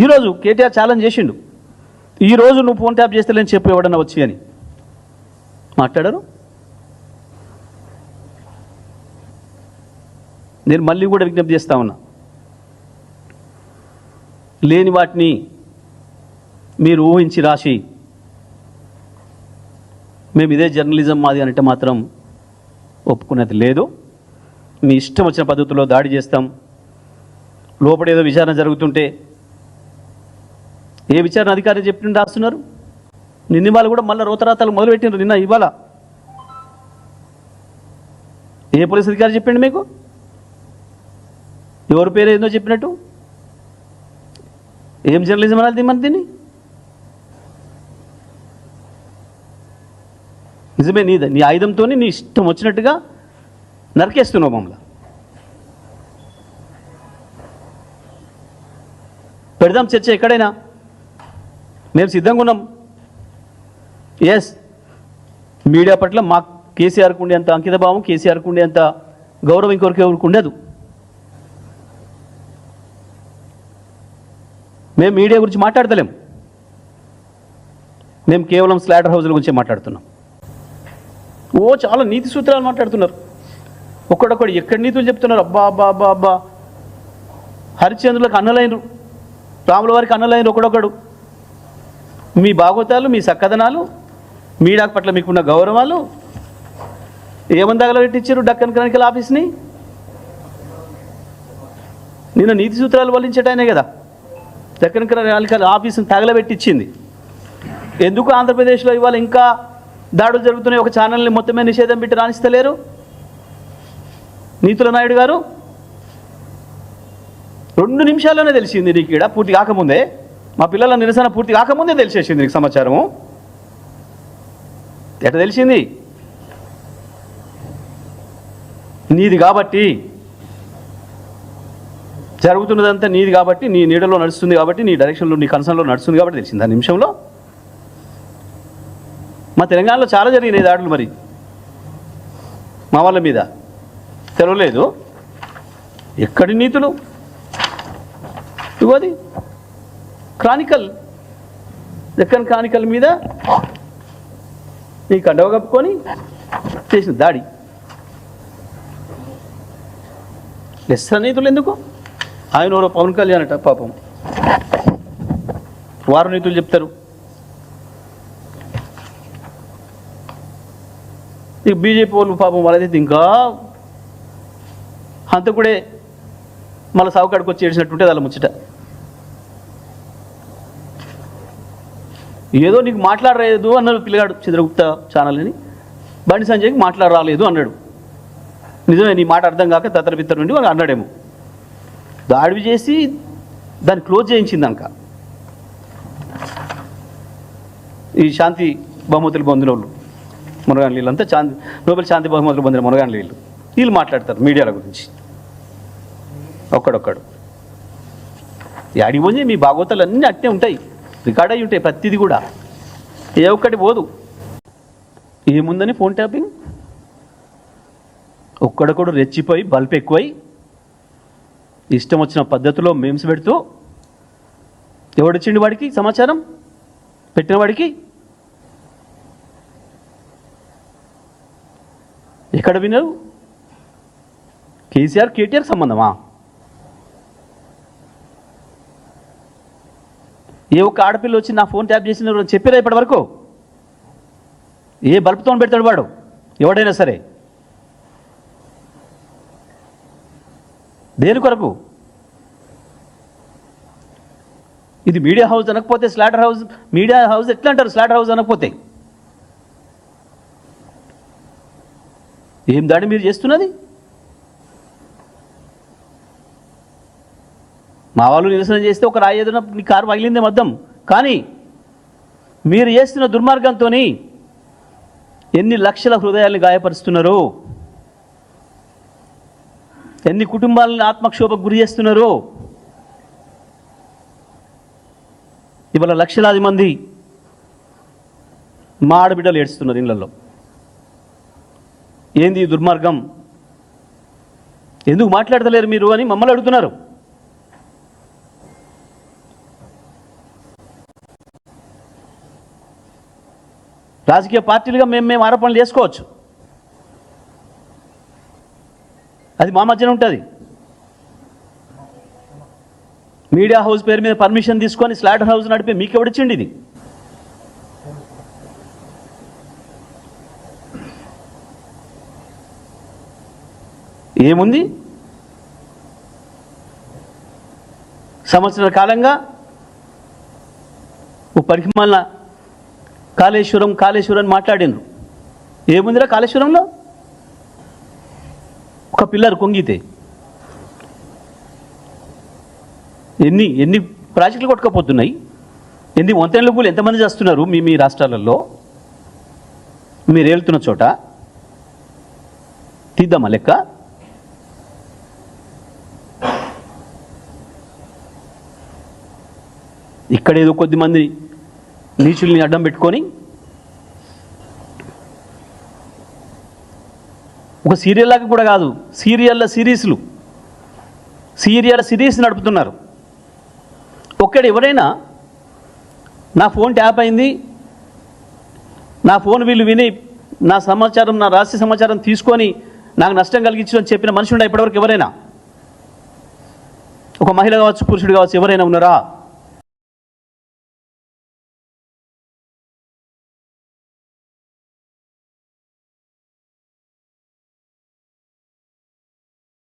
ఈరోజు కేటీఆర్ ఛాలెంజ్ చేసిండు. ఈరోజు నువ్వు ఫోన్ ట్యాప్ చేస్తలేని చెప్పు ఎవడన్నా వచ్చి అని. మాట్లాడరు? నేను మళ్ళీ కూడా విజ్ఞప్తి చేస్తా ఉన్నా. లేని వాటిని మీరు ఊహించి రాసి మేము ఇదే జర్నలిజం మాది అంటే మాత్రం ఒప్పుకున్నది లేదు. మీ ఇష్టం వచ్చిన పద్ధతిలో దాడి చేస్తాం. లోపల ఏదో విచారణ జరుగుతుంటే ఏ విచారణ అధికారి చెప్పిన రాస్తున్నారు? నిన్న ఇవాళ కూడా మళ్ళీ రోతరాతలు మొదలుపెట్టినారు నిన్న ఇవాళ. ఏ పోలీస్ అధికారి చెప్పిండు మీకు? ఎవరి పేరు ఏందో చెప్పినట్టు? ఏం జర్నలిజం అనాలి మన దీన్ని? నిజమే నీ నీ ఆయుధంతో నీ ఇష్టం వచ్చినట్టుగా నరికేస్తున్నావు మమ్మల్ని. పెడదాం చర్చ ఎక్కడైనా? మేము సిద్ధంగా ఉన్నాం. ఎస్ మీడియా పట్ల మా కేసీఆర్కు ఉండేంత అంకితభావం కేసీఆర్కు ఉండేంత గౌరవం ఇంకొకరికి ఎవరికి ఉండదు. మేము మీడియా గురించి మాట్లాడతలేం. మేము కేవలం స్లాటర్ హౌస్ల గురించి మాట్లాడుతున్నాం. ఓ చాలా నీతి సూత్రాలు మాట్లాడుతున్నారు. ఒక్కడొక్కడు ఎక్కడి నీతులు చెప్తున్నారు? అబ్బా అబ్బా అబ్బా అబ్బా. హరిచంద్రులకు అన్నలైనరు. రాముల వారికి అన్నలైనరు ఒకడొకడు మీ భాగవతాలు మీ సక్కదనాలు మీడియా పట్ల మీకున్న గౌరవాలు. ఏమని తగలబెట్టించారు డక్కన్ క్రానికల్ ఆఫీస్ని? నిన్న నీతి సూత్రాలు వల్లించటానే కదా. దక్కన్ క్రానికల్ ఆఫీస్ని తగలబెట్టించింది ఎందుకు ఆంధ్రప్రదేశ్లో ఇవాళ ఇంకా దాడులు జరుగుతున్నాయి? ఒక ఛానల్ని మొత్తమే నిషేధం పెట్టి రాణిస్తలేరు? నీతుల నాయుడు గారు? రెండు నిమిషాల్లోనే తెలిసింది నీకు ఇక్కడ పూర్తి కాకముందే. మా పిల్లల నిరసన పూర్తి కాకముందే తెలిసేసింది నీకు సమాచారము? ఎట తెలిసింది? నీది కాబట్టి జరుగుతున్నదంతా నీది కాబట్టి నీ నీడలో నడుస్తుంది కాబట్టి నీ డైరెక్షన్లో నీ కన్సర్న్లో నడుస్తుంది కాబట్టి తెలిసింది. ఆ నిమిషంలో మా తెలంగాణలో చాలా జరిగినాయి దాడులు మరి. మా వాళ్ళ మీద తెలవలేదు. ఎక్కడి నీతులు? ఇగోది క్రానికల్ దక్కన్ క్రానికల్ మీద ఈ కండవ కప్పుకొని చేసిన దాడి. ఎస్ నీతులు ఎందుకు? ఆయన ఎవరో పవన్ కళ్యాణ్ అట పాపం. వారు నీతులు చెప్తారు. ఇక బీజేపీ వాళ్ళు పాపం వాళ్ళదైతే ఇంకా కూడా మళ్ళీ సావుకాడికి వచ్చి ఏడ్చినట్టుంటే వాళ్ళ ముచ్చట. ఏదో నీకు మాట్లాడలేదు అన్నాడు పిల్లగాడు చంద్రగుప్త ఛానల్ అని బండి సంజయ్కి మాట్లాడరాలేదు అన్నాడు. నిజమే నీ మాట అర్థం కాక తత్తరపిత్తర నుండి వాడు అన్నాడేమో. దాడి చేసి దాన్ని క్లోజ్ చేయించిందనక ఈ శాంతి బహుమతులు పొందిన వాళ్ళు మునగాని వీళ్ళంతా శాంతి నోబెల్ శాంతి బహుమతులు పొందిన మునగాని వీళ్ళు వీళ్ళు మాట్లాడతారు మీడియాల గురించి. ఒక్కడొక్కడు. యాడికి పోయి మీ భాగవతాలు అన్నీ అట్టే ఉంటాయి. రికార్డ్ అయి ఉంటాయి ప్రతిదీ కూడా. ఏ ఒక్కటి పోదు. ఏముందని ఫోన్ ట్యాపింగ్. ఒక్కడొక్కడు రెచ్చిపోయి బల్బ్ ఎక్కువై ఇష్టం వచ్చిన పద్ధతిలో మేమ్స్ పెడుతూ ఎవడొచ్చిండి వాడికి సమాచారం? పెట్టిన వాడికి? ఎక్కడ వినరు? కేసీఆర్ కేటీఆర్ సంబంధమా? ఏ ఒక్క ఆడపిల్ల వచ్చి నా ఫోన్ ట్యాప్ చేసిన చెప్పారా ఇప్పటి వరకు? ఏ బల్బుతో పెడతాడు వాడు? ఎవడైనా సరే. దేని కొరకు? ఇది మీడియా హౌస్ అనకపోతే స్లాటర్ హౌస్ మీడియా హౌస్ ఎట్లా అంటారు? స్లాటర్ హౌస్ అనకపోతే. ఏం దాడి మీరు చేస్తున్నది? మా వాళ్ళు నిరసన చేస్తే ఒక రాయి ఏదైనా నీ కారు పగిలిందే మద్దం. కానీ మీరు చేస్తున్న దుర్మార్గంతో ఎన్ని లక్షల హృదయాల్ని గాయపరుస్తున్నారు? ఎన్ని కుటుంబాలను ఆత్మక్షోభకు గురి చేస్తున్నారు? ఇవాళ లక్షలాది మంది మా ఆడబిడ్డలు ఏడుస్తున్నారు ఇళ్ళల్లో ఏంది దుర్మార్గం? ఎందుకు మాట్లాడతలేరు మీరు అని మమ్మల్ని అడుగుతున్నారు. రాజకీయ పార్టీలుగా మేము మేము ఆరోపణలు చేసుకోవచ్చు. అది మా మధ్యన ఉంటుంది. మీడియా హౌస్ పేరు మీద పర్మిషన్ తీసుకొని స్లాటర్ హౌస్ నడిపి మీకు ఎవడిచ్చిండి ఇది? ఏముంది? సంవత్సరాల కాలంగా ఓ పరిమాల కాళేశ్వరం కాళేశ్వరం అని మాట్లాడిండ్రు ఏముందిరా కాళేశ్వరంలో? ఒక పిల్లర్ కొంగితే. ఎన్ని ఎన్ని ప్రాజెక్టులు కొట్టుకపోతున్నాయి? ఎన్ని వంతెనల కూలి ఎంతమంది చేస్తున్నారు మీ మీ రాష్ట్రాలలో? మీరు వెళ్తున్న చోట? తీద్దామా లెక్క? ఇక్కడ ఏదో కొద్దిమంది నీచుల్ని అడ్డం పెట్టుకొని ఒక సీరియల్ లాగా కూడా కాదు సీరియల్ల సిరీస్లు. సీరియల్ సిరీస్ నడుపుతున్నారు. ఒక్కడ ఎవరైనా నా ఫోన్ ట్యాప్ అయింది నా ఫోన్ వీళ్ళు విని నా సమాచారం నా రహస్య సమాచారం తీసుకొని నాకు నష్టం కలిగించు అని చెప్పిన మనుషులు ఇప్పటివరకు ఎవరైనా? ఒక మహిళ కావచ్చు పురుషుడు కావచ్చు ఎవరైనా ఉన్నారా?